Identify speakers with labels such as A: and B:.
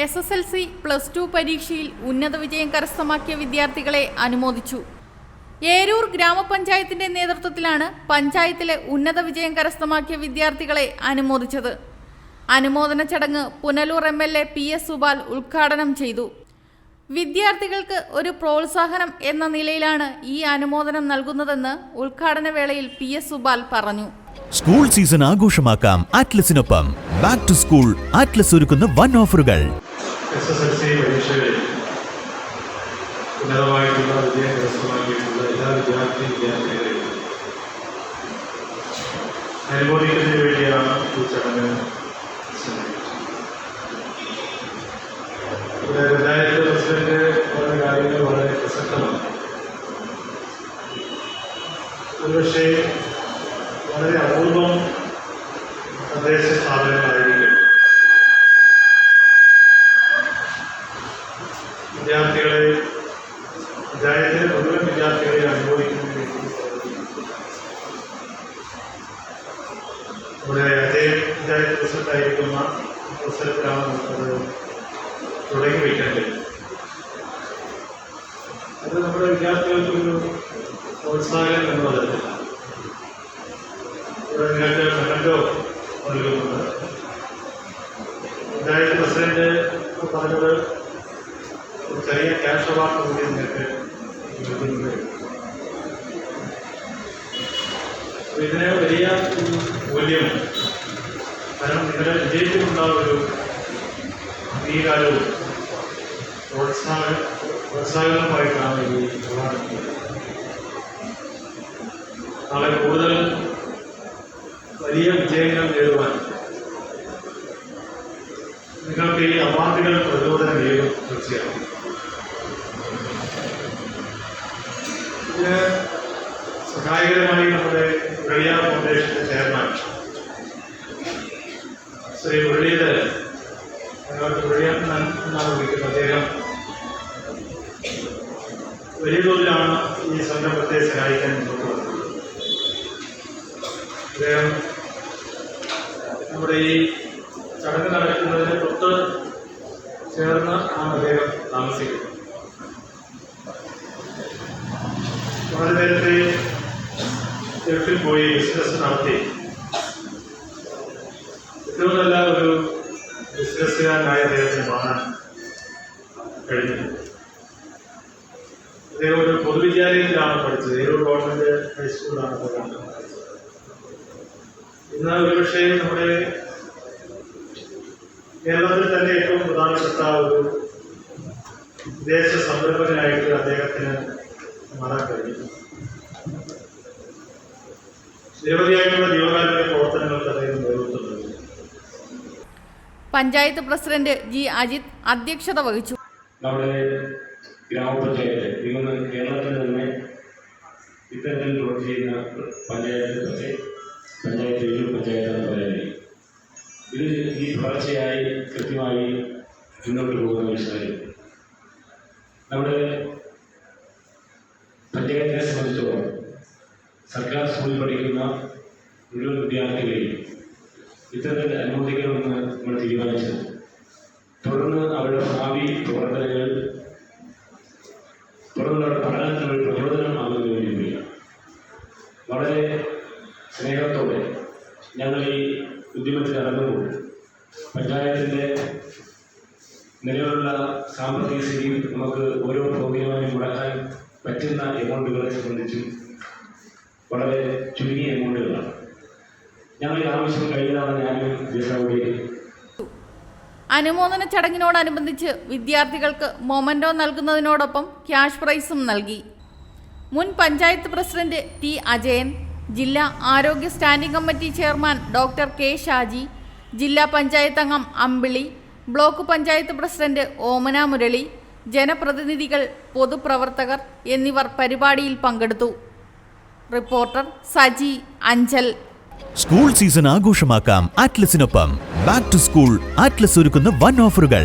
A: S S L C plus two പരീക്ഷയിൽ ഉന്നത വിജയം കരസ്ഥമാക്കിയ വിദ്യാർത്ഥികളെ അനുമോദിച്ചു. ഏരൂർ ഗ്രാമപഞ്ചായത്തിന്റെ നേതൃത്വത്തിലാണ് പഞ്ചായത്തിലെ ഉന്നത വിജയം കരസ്ഥമാക്കിയ വിദ്യാർത്ഥികളെ അനുമോദിച്ചത്. അനുമോദന ചടങ്ങ് Punalur M L A P S Supal ഉദ്ഘാടനം ചെയ്തു. വിദ്യാർത്ഥികൾക്ക് ഒരു പ്രോത്സാഹനം എന്ന നിലയിലാണ് ഈ അനുമോദനം നൽകുന്നതെന്ന് ഉദ്ഘാടന വേളയിൽ പി എസ് സുബാൽ പറഞ്ഞു.
B: സ്കൂൾ സീസൺ ആഘോഷമാക്കാം ആറ്റ്ലസിനൊപ്പം ബാക്ക് ടു സ്കൂൾ ആറ്റ്ലസ് ഒരുക്കുന്ന വൺ ഓഫറുകൾ
C: പഞ്ചായത്ത് കാര്യങ്ങൾ വളരെ പ്രസക്തമാണ്. ഒരുപക്ഷേ വളരെ അപൂർവം തദ്ദേശ സ്ഥാപനങ്ങളായിരിക്കും വിദ്യാർത്ഥികളെ പഞ്ചായത്തിലെ മുഴുവൻ വിദ്യാർത്ഥികളെ അനുഭവിക്കുന്നതിന് വേണ്ടി നമ്മുടെ അതേ പഞ്ചായത്ത് പ്രസിഡന്റായിരിക്കുന്ന അവസരത്തിലാണ് നമുക്കത് തുടങ്ങി വയ്ക്കേണ്ടത് അത് നമ്മുടെ വിദ്യാർത്ഥികൾക്കൊരു പ്രോത്സാഹനം എന്ന് പറയുന്നില്ല ഇവിടെ നിങ്ങൾക്ക് മെമ്മന്റോ നൽകുന്നുണ്ട് പഞ്ചായത്ത് പ്രസിഡന്റ് പറഞ്ഞത് ഒരു ചെറിയ ക്യാൻസർ അവാർഡ് കൂടി നിങ്ങൾക്ക് നൽകുന്നത് ഇതിന് വലിയ മൂല്യം. കാരണം ഇതിന് വിജയിച്ചിട്ടുള്ള ഒരു അംഗീകാരവും പ്രോത്സാഹന പ്രോത്സാഹനമായിട്ടാണ് ഈ അവാർഡ് നാളെ കൂടുതൽ വലിയ വിജയങ്ങൾ നേടുവാൻ. നിങ്ങൾക്ക് ഈ അവാർഡുകൾ പ്രചോദനം ചെയ്യും തീർച്ചയായും ഇതിന് സഹായകരമായി നമ്മുടെ മുരളിയ ഫൗണ്ടേഷന്റെ ചെയർമാൻ ശ്രീ മുരളീധരൻ മുരളിയണ്ണൻ എന്നാണ് വിളിക്കുന്നത്. അദ്ദേഹം വലിയ തോതിലാണ് ഈ സംരംഭത്തെ സഹായിക്കാൻ മുന്നോട്ട് വന്നത്. അദ്ദേഹം നമ്മുടെ ഈ ചടങ്ങ് നടക്കുന്നതിന് തൊട്ട് ചേർന്ന് ആണ് അദ്ദേഹം താമസിക്കുന്നത്. വളരെ നേരത്തെ ഗൾഫിൽ പോയി ബിസിനസ് നടത്തി. ഏറ്റവും നല്ല ഒരു ബിസിനസ്സുകാരനായ അദ്ദേഹത്തിന് മാറാൻ കഴിഞ്ഞു അദ്ദേഹം ഒരു പൊതുവിദ്യാലയത്തിലാണ് പഠിച്ചത്. ഏരൂർ ഗവൺമെന്റ് ഹൈസ്കൂളിലാണ് അദ്ദേഹം ഇന്ന് ഒരുപക്ഷെ നമ്മുടെ കേരളത്തിൽ തന്നെ ഏറ്റവും പ്രധാനപ്പെട്ട ഒരു വിദേശ സംരംഭകനായിട്ട് അദ്ദേഹത്തിന് മാറാൻ കഴിഞ്ഞു. നിരവധിയായിട്ടുള്ള ജീവകാരുണ്യ പ്രവർത്തനങ്ങൾക്ക് അദ്ദേഹം നേതൃത്വം നൽകി.
A: പഞ്ചായത്ത് പ്രസിഡന്റ് ജി അജിത് അധ്യക്ഷത വഹിച്ചു.
D: നമ്മുടെ ഗ്രാമപഞ്ചായത്ത് ഇന്ന് കേരളത്തിൽ തന്നെ ഇത്തരത്തിൽ പ്രവർത്തി ചെയ്യുന്ന പഞ്ചായത്ത് പഞ്ചായത്താണ് പറയുന്നത്. ഇത് ഈ തുടർച്ചയായി കൃത്യമായി മുന്നോട്ട് പോകുന്ന വിഷയം നമ്മുടെ പഞ്ചായത്തിനെ സംബന്ധിച്ചോളം സർക്കാർ സ്കൂളിൽ പഠിക്കുന്ന മുഴുവൻ വിദ്യാർത്ഥികളെയും ഇത്തരത്തിൽ അനുമതിക്കണമെന്ന് നമ്മൾ തീരുമാനിച്ചത്. തുടർന്ന് അവരുടെ ഭാവി പ്രവർത്തനങ്ങൾ തുടർന്നുള്ള പഠനത്തിന് ഒരു പ്രചോദനമാകുന്നതിന് വേണ്ടി കൂടിയാണ് വളരെ സ്നേഹത്തോടെ ഞങ്ങൾ ഈ ഉദ്യമത്തിൽ ഇറങ്ങുമ്പോൾ പഞ്ചായത്തിന്റെ നിലവിലുള്ള സാമ്പത്തിക സ്ഥിതിയും നമുക്ക് ഓരോ പ്രോഗ്രാമിനും മുടക്കാൻ പറ്റുന്ന എമൗണ്ടുകളെ സംബന്ധിച്ചും വളരെ ചുരുങ്ങിയ എമൗണ്ടുകളാണ്. ഞങ്ങൾ ഈ ആവശ്യം കഴിഞ്ഞതാണ് ഞാനും ദിവസം
A: അനുമോദന ചടങ്ങിനോടനുബന്ധിച്ച് വിദ്യാർത്ഥികൾക്ക് മൊമന്റോ നൽകുന്നതിനോടൊപ്പം ക്യാഷ് പ്രൈസും നൽകി. മുൻ പഞ്ചായത്ത് പ്രസിഡന്റ് ടി അജയൻ ജില്ലാ ആരോഗ്യ standing committee chairman doctor K Shaji ജില്ലാ പഞ്ചായത്ത് അംഗം അമ്പിളി ബ്ലോക്ക് പഞ്ചായത്ത് പ്രസിഡന്റ് ഓമന മുരളി ജനപ്രതിനിധികൾ പൊതുപ്രവർത്തകർ എന്നിവർ പരിപാടിയിൽ പങ്കെടുത്തു. Reporter Saji Anchal.
B: School season ആഘോഷമാക്കാം ആറ്റ്ലസിനൊപ്പം ബാക്ക് ടു സ്കൂൾ ആറ്റ്ലസ് ഒരുക്കുന്ന വൺ ഓഫറുകൾ.